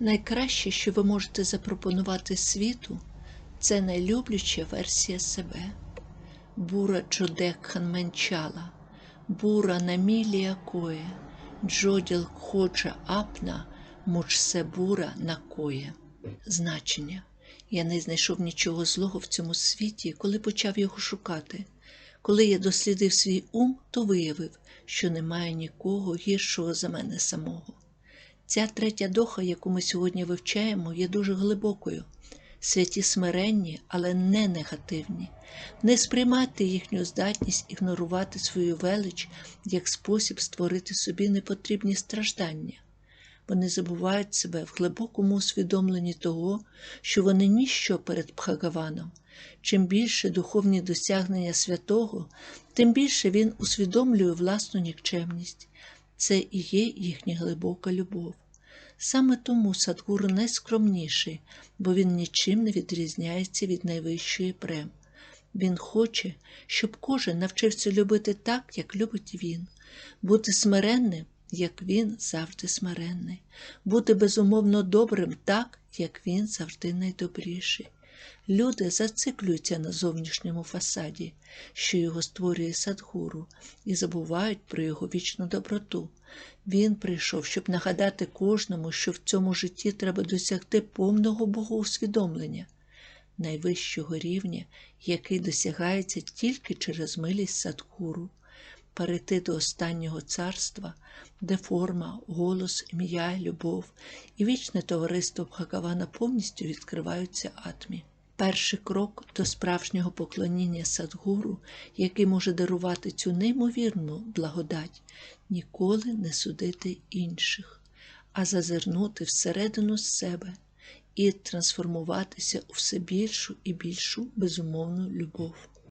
Найкраще, що ви можете запропонувати світу, це найлюбляча версія себе. Бура Джодек Ханменчала, Бура Намілія Кое, Джоділ Ходжа Апна, Мучсе Бура Накоє. Значення. Я не знайшов нічого злого в цьому світі, коли почав його шукати. Коли я дослідив свій ум, то виявив, що немає нікого гіршого за мене самого. Ця третя доха, яку ми сьогодні вивчаємо, є дуже глибокою. Святі смиренні, але не негативні, не сприймати їхню здатність ігнорувати свою велич як спосіб створити собі непотрібні страждання. Вони забувають себе в глибокому усвідомленні того, що вони ніщо перед Бхагаваном. Чим більше духовні досягнення святого, тим більше він усвідомлює власну нікчемність. Це і є їхня глибока любов. Саме тому Садгуру найскромніший, бо він нічим не відрізняється від найвищої прем. Він хоче, щоб кожен навчився любити так, як любить він, бути смиренним, як він завжди смиренний, бути безумовно добрим так, як він завжди найдобріший. Люди зациклюються на зовнішньому фасаді, що його створює Садгуру, і забувають про його вічну доброту. Він прийшов, щоб нагадати кожному, що в цьому житті треба досягти повного богоусвідомлення, найвищого рівня, який досягається тільки через милість Садгуру, перейти до останнього царства, де форма, голос, ім'я, любов і вічне товариство Бхагавана повністю відкриваються атмі. Перший крок до справжнього поклоніння Садгуру, який може дарувати цю неймовірну благодать, ніколи не судити інших, а зазирнути всередину себе і трансформуватися у все більшу і більшу безумовну любов.